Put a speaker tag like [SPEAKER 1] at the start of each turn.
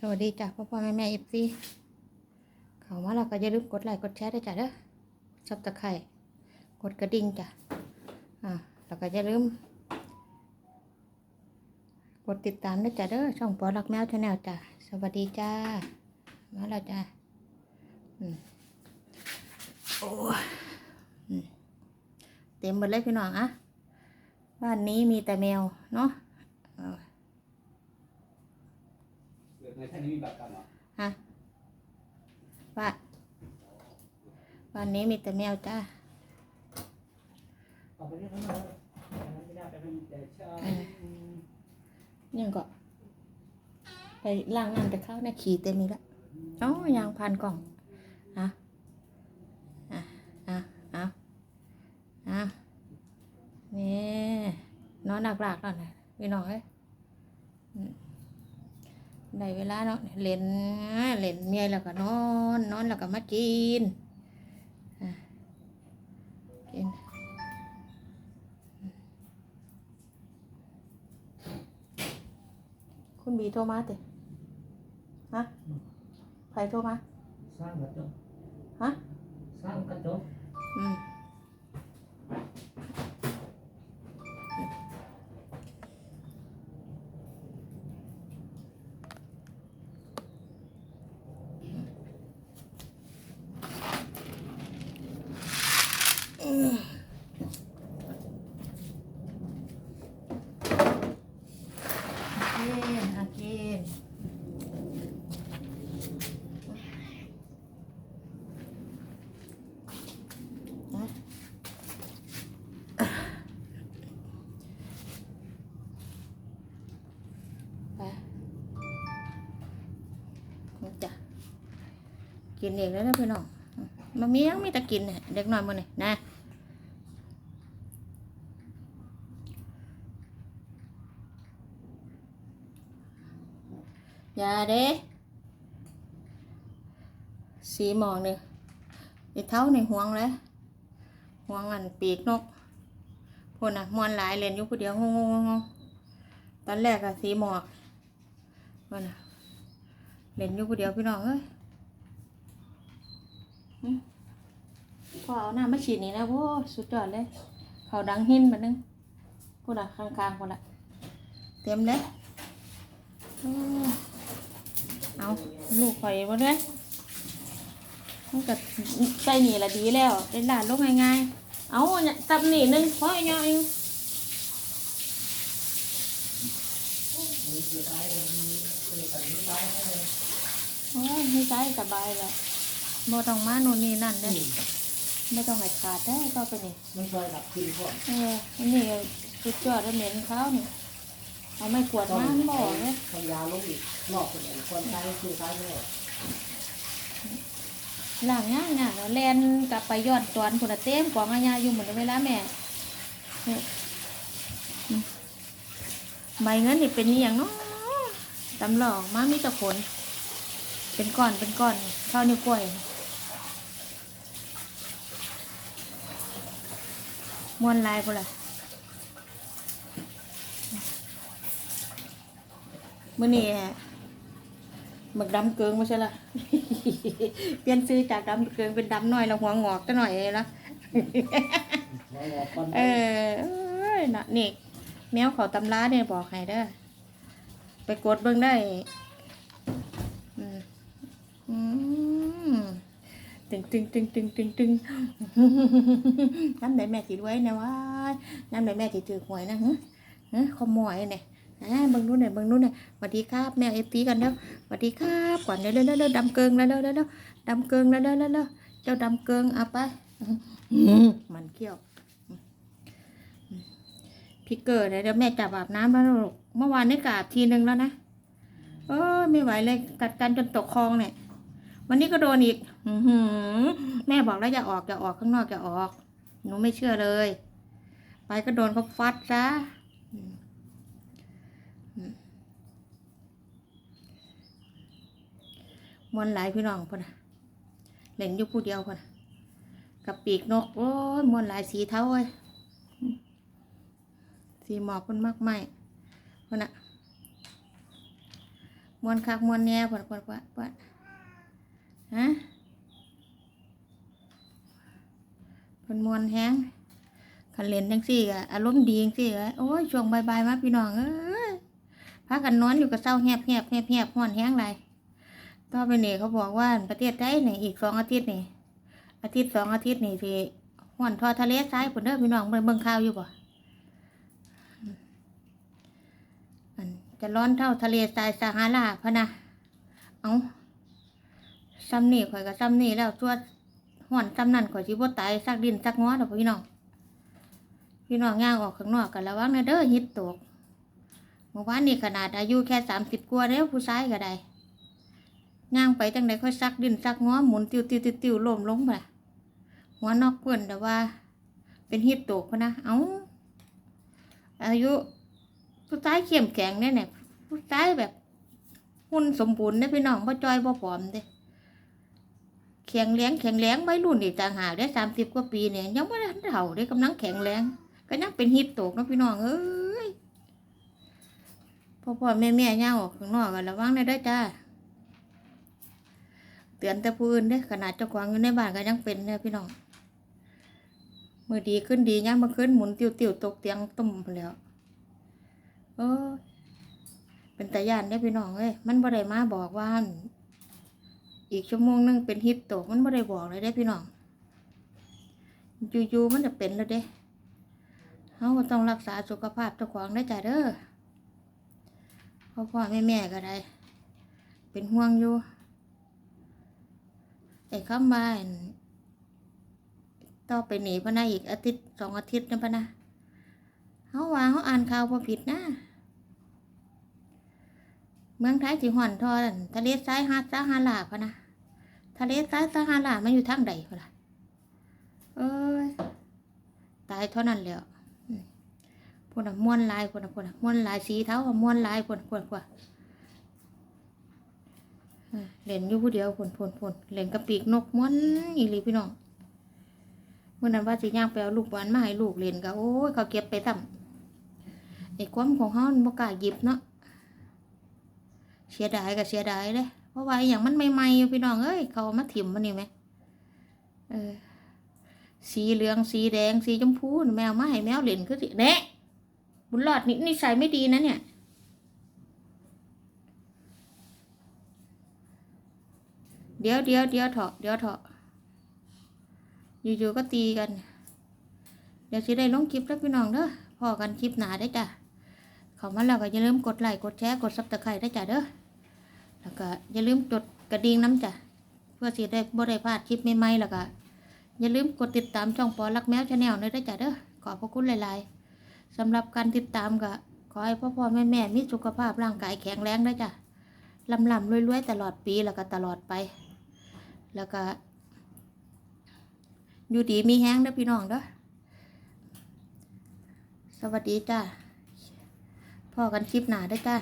[SPEAKER 1] สวัสดีจ้ะพ่อพ่อแม่แม่เอฟซีเขามาแล้วก็อย่าลืมกดไลค์กดแชร์ด้วยจ้ะเด้อซับตะไคร่กดกระดิ่งจ้ะอ่าแล้วก็อย่าลืมกดติดตามด้วยจ้ะเด้อช่องปอลักแมวชาแนลจ้ะสวัสดีจ้ามาแล้วจ้ะอืมโอ้อืมเต็มหมดเลยพี่น้องอะบ้านนี้มีแต่แมวเนาะ
[SPEAKER 2] ในท่านนี้มีบัตรกันเหรอ
[SPEAKER 1] ฮะว่าวันนี้มีแต่แมวจ้า
[SPEAKER 2] เอาไปเรียกเขามาไม่ได้ไปเป็นแต่เช้า
[SPEAKER 1] ยังก็ ไปล้างน้ำแต่ข้าวในขี่เต็มนี้ละเอ้ายางพันกล่องอะอะอะอะอะนี่นอนหลักๆแล้วนะพี่น้องเอ้ยอืม ได้เวลาเนาะเล่นเล่นเมียแล้วก็นอนนอนแล้วก็มากินอะกินคุณบีโทรมาเตะฮะใครโทรมา
[SPEAKER 2] สร้างกระจก
[SPEAKER 1] ฮะ
[SPEAKER 2] สร้างกระจก
[SPEAKER 1] อืมกินอะกินนะไปนี่จ้ะ กินเองแล้วนะพี่น้องมามียังมีแต่กินเนี่ยเด็กน้อยมื้อนี่นะอย่าเด้สีหมองเนี่ยไอ้เท้าในห่วงเลยห่วงอันปีกนกพวกน่ะมวนหลายเล่นอยู่ผู้เดียวงงๆๆตอนแรกอะสีหมอกพวกน่ะเล่นอยู่ผู้เดียวพี่น้องเอ้ย พอเอาหน้ามาฉีดนี่นะโว้สุดยอดเลย เขาดังหินมานึงพูดอะข้างๆคนละเต็มเลยเอาลูกข่อยมาด้วยมันก็ใส่หนีละดีแล้วเป็นหลานลูกง่ายๆ เอาเนี่ยตับหนีนึงพออีกอย่าเองโอ้ยไม่ใช่สบายเล ยบ่ต้องมาโน่นนี่นั่นเลยไม่ต้องให้ขาดได้ก็ไปนี่
[SPEAKER 2] มันซอยดับคืนก่อน
[SPEAKER 1] เอออันนี้สุดยอดแล้วเหม็นข้าวนี่เอาไม่กวาดมามันบ่อเลย
[SPEAKER 2] ทำยาลงอีกนอกเป็นคนใช้คือใช้ไม่ได้
[SPEAKER 1] หลังง่ายง่ายเนาะแลนกลับไปย้อนตอนคนละเต็มกวางอาญาอยู่เหมือนเวลาแม่เนี่ยอืมใบเงินนี่เป็นอหย่างเนาะตำหลอกมามีแต่ขนเป็นก้อนเป็นก้อนเท่านิ้วก้อย มวนลายพุ่นล่ะมื่อนี้หมึกดำเกิงไม่ใช่ละเปลี่ยนซื้อจากดำเกิงเป็นดำหน่อยแล้วหัวงอกจะหน่อยละ
[SPEAKER 2] ร้อยออกก่อน
[SPEAKER 1] เออเอ้ยน่ะนี่แมวเขาตำราเนี่ยบอกให้เด้อไปกดเบิ่งได้อืมอืม ตึงตึงตึงตึงตึงตึงน้ำไหนแม่ติดไว้นะวะน้ำไหนแม่ติดถือหวยนะฮะฮะขโมยเนี่ยอ่าเบิ่งนู้นหน่อยเบิ่งนู้นหน่อยสวัสดีครับแมวเอฟตีกันเด้อสวัสดีครับก่อนเด้อเด้อเด้อเด้อดำเกิงแล้วเด้อเด้อเด้อดำเกิงแล้วเด้อเด้อเด้อเจ้าดำเกิงเอาไปอืมมันเขี้ยวพี่เกิดเดี๋ยวแม่จับอาบน้ำแล้วลูกเมื่อวานนี้กาบทีนึงแล้วนะเออไม่ไหวเลยกัดกันจนตกคลองเนี่ย วันนี้ก็โดนอีกอือหือแม่บอกแล้วอย่าออกอย่าออกข้างนอกอย่าออก หนูไม่เชื่อเลย ไปก็โดนเขาฟัดซะมวนหลายพี่น้องพ่นน่ะเล่นอยู่ผู้เดียวพ่นน่ะกับปีกนก โอ้ยมวนหลายสีเท้าเอ้ยสีหมอกมันมากไหมคนน่ะมวนคักมวนแหน่ปวดปวดปวดปวด ฮะเป็นมวนแห้งขันเล่นจังซี่ก็อารมณ์ดีจังซี่ก็โอ้ยช่วงบ่ายๆมาพี่น้องเอ้ยพากันนอนอยู่กับเศร้าแหบแหบแหบแหบห้อนแห้งไรต่อไปนี่เขาบอกว่าประเทศไทยนี่อีกสองอาทิตย์นี่อาทิตย์สองอาทิตย์นี่สิห้อนทอทะเลทรายพุ่นเด้อพี่น้องเบิ่งเบิ่งข่าวอยู่บ่จะร้อนเท่าทะเลทรายซาฮาราพะนะเอา ซ้ำนี่ข่อยก็ซ้ำนี่แล้วตัวห้อนซ้ำนั่นข่อยสิบ่ตายซักดินซักง้อดอกพี่น้องพี่น้องย่างออกข้างนอกกันระวังนะเด้อฮิตตกเมื่อวานนี่ขนาดอายุแค่สามสิบกว่าแล้วผู้ชายก็ได้ย่างไปจังไดค่อยซักดินซักง้อหมุนติวติวติวติวล้มลงไปหัวนอกเพื่อนแต่ว่า เป็นฮิตตกพนะเอาอายุผู้ชายเข้มแข็งเนี่ยเนี่ยผู้ชายแบบหุ่นสมบูรณ์เนี่ยพี่น้องบ่จอยบ่ผอมเด้ แข็งแรงแข็งแรงไม่รุ่นอีกต่างหากได้สามสิบกว่าปีเนี่ยยังไม่ได้เฒ่าได้กำลังแข็งแรง ก็ยังเป็นฮิตตกนะพี่น้องเอ้ยพ่อพ่อแม่แม่ย่างออกข้างนอกกันระวังได้ด้วยจ้าเตือนแต่ผู้อื่นเด้ขนาดเจ้าของอยู่ในบ้านก็ยังเป็นเนี่ยพี่น้องมือดีขึ้นดีย่างมาขึ้นหมุนติวติวตกเตียงตุ่มแล้วเออเป็นตาย่านได้พี่น้องเอ้ยมันบ่ได้มาบอกว่า อีกชั่วโมงนึงเป็นฮิปตตมันบ่ได้บอกเลยได้พี่น้องอยู่ๆมันจะเป็นแล้วเด้เขาต้องรักษาสุขภาพเจ้าของได้จ้ะเด้อพ่อพ่อแม่แม่ก็ได้ เป็นห่วงอยู่ไอ้คำว่าอั่นต่อไปหนีพะนะอีกอาทิตย์สองอาทิตย์นะพะนะเขาว่าเขาอ่านข่าวพอผิดนะ เมืองไทยสิห่อนทอนทะเลทรายฮาดซาฮาราพะนะทะเลทรายซาฮารามันอยู่ทางใดพะล่ะเอ้ยตายเท่านั้นแล้วพุ่นน่ะม้วนลายพุ่นน่ะพุ่นน่ะม้วนลายสีเท้าอะม้วนลายพุ่นพุ่นพุ่นเออเล่นอยู่ผู้เดียวพนพนพนเล่นกับปีกนกม้วนอีหลีพี่น้องเมื่อนั้นว่าสิย่างไปเอาลูกบอลมาให้ลูกเล่นก็โอ้ยเขาเก็บไปทำไอ้ความของเขามันบ่กล้าหยิบเนาะ เสียดายก็เสียดายเลยเพราะว่าอย่างมันใหม่ๆอยู่พี่น้องเอ้ยเขามาถิ่มมันนี่ไหมเออสีเหลืองสีแดงสีชมพูแมวมาให้แมวเล่นคือสิแนะบุญหลอดนี่นิสัยไม่ดีนะเนี่ยเดี๋ยวเดี๋ยวเดี๋ยวเถอะเดี๋ยวเถอะอยู่ๆก็ตีกัน เดี๋ยวสิได้ลงคลิปแล้วพี่น้องเด้อพอกันคลิปหนาได้จ้ะ เขามาแล้วก็อย่าลืมกดไลค์กดแชร์กดซับสไครต์ได้จ้ะเด้อแล้วก็อย่าลืมกดกระดิ่งน้ำจ้ะเพื่อสิได้บ่ได้พลาดคลิปใหม่ๆแล้วก็อย่าลืมกดติดตามช่องปอรักแมวชาแนลด้วยได้จ้ะเด้อขอบพระคุณหลายๆสำหรับการติดตามก็ขอให้พ่อพ่อแม่แม่มีสุขภาพร่างกายแข็งแรงด้วยจ้ะลำลำรวยๆตลอดปีแล้วก็ตลอดไป แล้วก็อยู่ดีมีแห้งเด้อพี่น้องเด้อสวัสดีจ้า พ่อกันคลิปหนาได้อจ้า